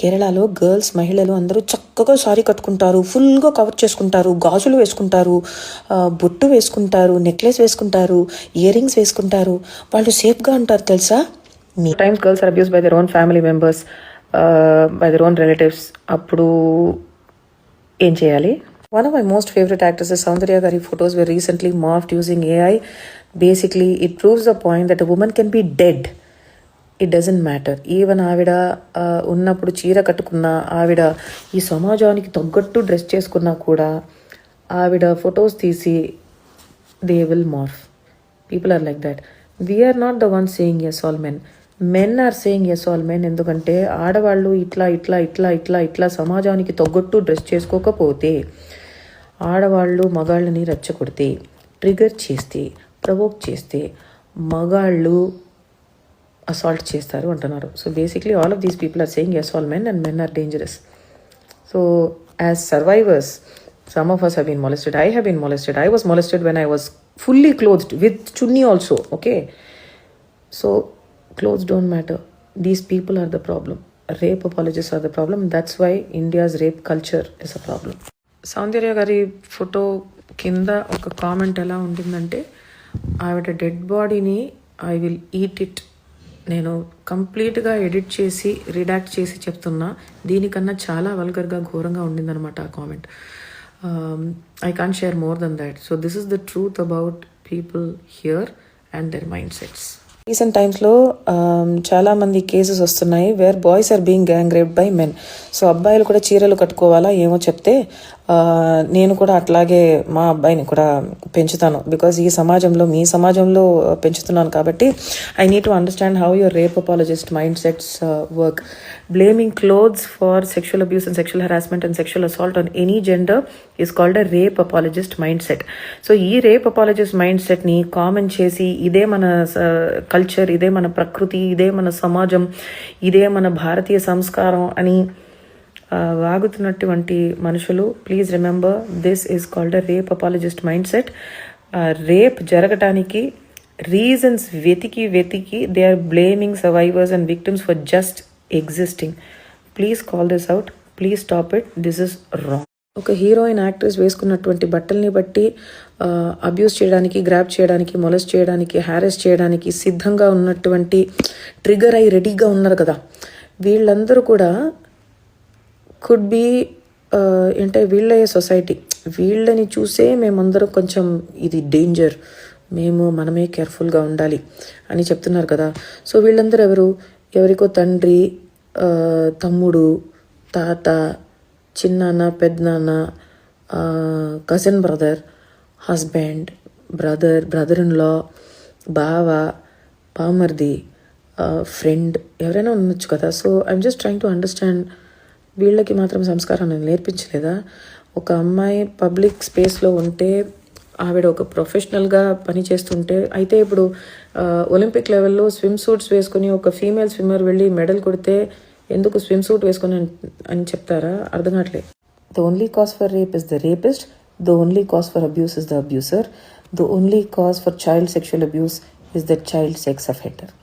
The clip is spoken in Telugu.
కేరళలో గర్ల్స్ మహిళలు అందరూ చక్కగా సారీ కట్టుకుంటారు ఫుల్గా కవర్ చేసుకుంటారు గాజులు వేసుకుంటారు బొట్టు వేసుకుంటారు నెక్లెస్ వేసుకుంటారు ఇయర్ రింగ్స్ వేసుకుంటారు. వాళ్ళు సేఫ్గా ఉంటారు తెలుసా? మీ times girls are abused by their own family members by their own relatives అప్పుడు ఏం చేయాలి? One of my most favourite actresses Soundarya గారి photos were recently morphed using AI basically it proves the point that women can be dead it doesn't matter even ఆవిడ ఉన్నప్పుడు చీర కట్టుకున్న ఆవిడ ఈ సమాజానికి తగ్గట్టు డ్రెస్ చేసుకున్నా కూడా ఆవిడ ఫొటోస్ తీసి they will morph people are like that we're not the one saying yes all men men are saying yes all men ఎందుకంటే ఆడవాళ్ళు ఇట్లా ఇట్లా ఇట్లా ఇట్లా ఇట్లా సమాజానికి తగ్గట్టు డ్రెస్ చేసుకోకపోతే ఆడవాళ్ళు మగాళ్ళని రెచ్చగొడితే ట్రిగర్ చేస్తే ప్రవోక్ చేస్తే మగాళ్ళు అసాల్ట్ చేస్తారు అంటున్నారు. So basically all of these people are saying yes all men and men are dangerous so as survivors some of us have been molested I been molested I was molested when I was fully closed with chunni also okay so close don't matter these people are the problem rape apologies are the problem that's why India's rape culture is a problem Soundarya గారి ఫోటో కింద ఒక కామెంట్ ఎలా ఉంటుందంటే ఆవిడ డెడ్ బాడీని ఐ విల్ ఈట్ ఇట్ నేను కంప్లీట్గా ఎడిట్ చేసి రిడాక్ట్ చేసి చెప్తున్నా దీనికన్నా చాలా వల్గర్గా ఘోరంగా ఉండిందనమాట ఆ comment. I can share more then that so this is the truth about people here and their mind sets recent టైమ్స్లో చాలామంది కేసెస్ వస్తున్నాయి where boys are being gang rape by men so అబ్బాయిలు కూడా చీరలు కట్టుకోవాలా ఏమో చెప్తే నేను కూడా అట్లాగే మా అబ్బాయిని కూడా పెంచుతాను. బికాజ్ ఈ సమాజంలో మీ సమాజంలో పెంచుతున్నాను కాబట్టి I need to understand how your rape apologist mind sets work blaming clothes for sexual abuse and sexual harassment and sexual assault on any gender is called a rape apologist mind set so ఈ రేప్ అపాలజిస్ట్ మైండ్ సెట్ని కామన్ చేసి ఇదే మన కల్చర్ ఇదే మన ప్రకృతి ఇదే మన సమాజం ఇదే మన భారతీయ సంస్కారం అని వాగుతున్నటువంటి మనుషులు please remember this is called a rape apologist mind set rape జరగటానికి రీజన్స్ వెతికి వెతికి they are blaming survivors and victims for just existing please call this out please stop it this is wrong ఒక హీరోయిన్ యాక్ట్రెస్ వేసుకున్నటువంటి బట్టల్ని బట్టి అబ్యూస్ చేయడానికి గ్రాప్ చేయడానికి మొలస్ చేయడానికి హ్యారెస్ చేయడానికి సిద్ధంగా ఉన్నటువంటి ట్రిగర్ అయి రెడీగా ఉన్నారు కదా. వీళ్ళందరూ కూడా కుడ్ బి uh, అంటే వీళ్ళే సొసైటీ. వీళ్ళని చూసే మేమందరం కొంచెం ఇది డేంజర్ మేము మనమే కేర్ఫుల్గా ఉండాలి అని చెప్తున్నారు కదా. సో వీళ్ళందరూ ఎవరు? ఎవరికో తండ్రి తమ్ముడు తాత చిన్నాన్న పెద్దనాన్న cousin brother husband brother brother in law బావ పామర్ది ఫ్రెండ్ ఎవరైనా ఉండొచ్చు కదా. So I'm just trying to understand వీళ్ళకి మాత్రం సంస్కారాన్ని నేర్పించలేదా? ఒక అమ్మాయి పబ్లిక్ స్పేస్లో ఉంటే ఆవిడ ఒక ప్రొఫెషనల్గా పని చేస్తుంటే అయితే ఇప్పుడు ఒలింపిక్ లెవెల్లో స్విమ్ సూట్స్ వేసుకుని ఒక ఫీమేల్ స్విమ్మర్ వెళ్ళి మెడల్ కొడితే ఎందుకు స్విమ్ సూట్ వేసుకుని అని- అని చెప్తారా? అర్థం కావట్లేదు. The only cause for rape is the rapist the only cause for abuse is the abuser the only cause for child sexual abuse is the child sex offender.